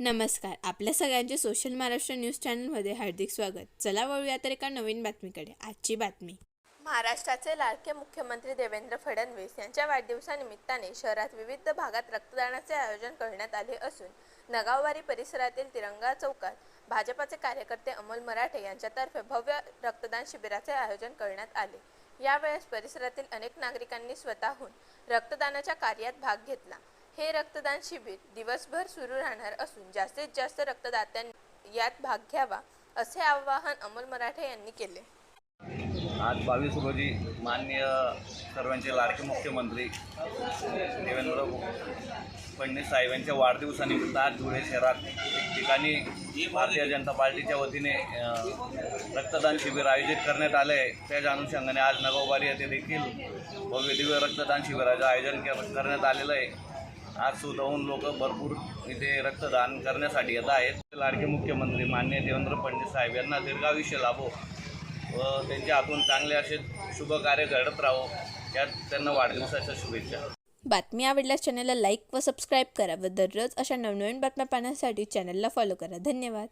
नमस्कार. आपल्या सगळ्यांचे सोशल महाराष्ट्र न्यूज चॅनलमध्ये हार्दिक स्वागत. चला वळूया तर एका नवीन बातमीकडे. आजची बातमी. महाराष्ट्राचे लाडके मुख्यमंत्री देवेंद्र फडणवीस यांच्या वाढदिवसानिमित्ताने शहरात विविध भागात रक्तदानाचे आयोजन करण्यात आले असून नगाववारी परिसरातील तिरंगा चौकात भाजपाचे कार्यकर्ते अमोल मराठे यांच्यातर्फे भव्य रक्तदान शिबिराचे आयोजन करण्यात आले. यावेळेस परिसरातील अनेक नागरिकांनी स्वतःहून रक्तदानाच्या कार्यात भाग घेतला. हे रक्तदान शिबिर दिवसभर सुरू राहणार असून जास्तीत जास्त रक्तदात्यांनी यात भाग घ्यावा असे आवाहन अमोल मराठे यांनी केले. आज बावीस रोजी माननीय सर्वांचे लाडके मुख्यमंत्री देवेंद्र फडणवीस साहेब यांच्या वाढदिवसानिमित्त आज धुळे शहरात ठिकाणी भारतीय जनता पार्टीच्या वतीने रक्तदान शिबिर आयोजित करण्यात आले आहे. त्याच्या अनुषंगाने आज नगोबारी येथे देखील भव्य दिव्य रक्तदान शिबिराचं आयोजन करण्यात आलेलं आहे. आज स्वतःहून लोक भरपूर इथे रक्तदान करण्यासाठी येत आहेत. लाडके मुख्यमंत्री माननीय देवेंद्र फडणवीस साहेब यांना दीर्घायुष्य लाभो व त्यांच्या हातून चांगले असे शुभ कार्य घडत राहो. यात त्यांना वाढदिवसाच्या शुभेच्छा. बातमी आवडल्यास चॅनलला लाईक व सबस्क्राईब करा व दररोज अशा नवनवीन बातम्या पाहण्यासाठी चॅनलला फॉलो करा. धन्यवाद.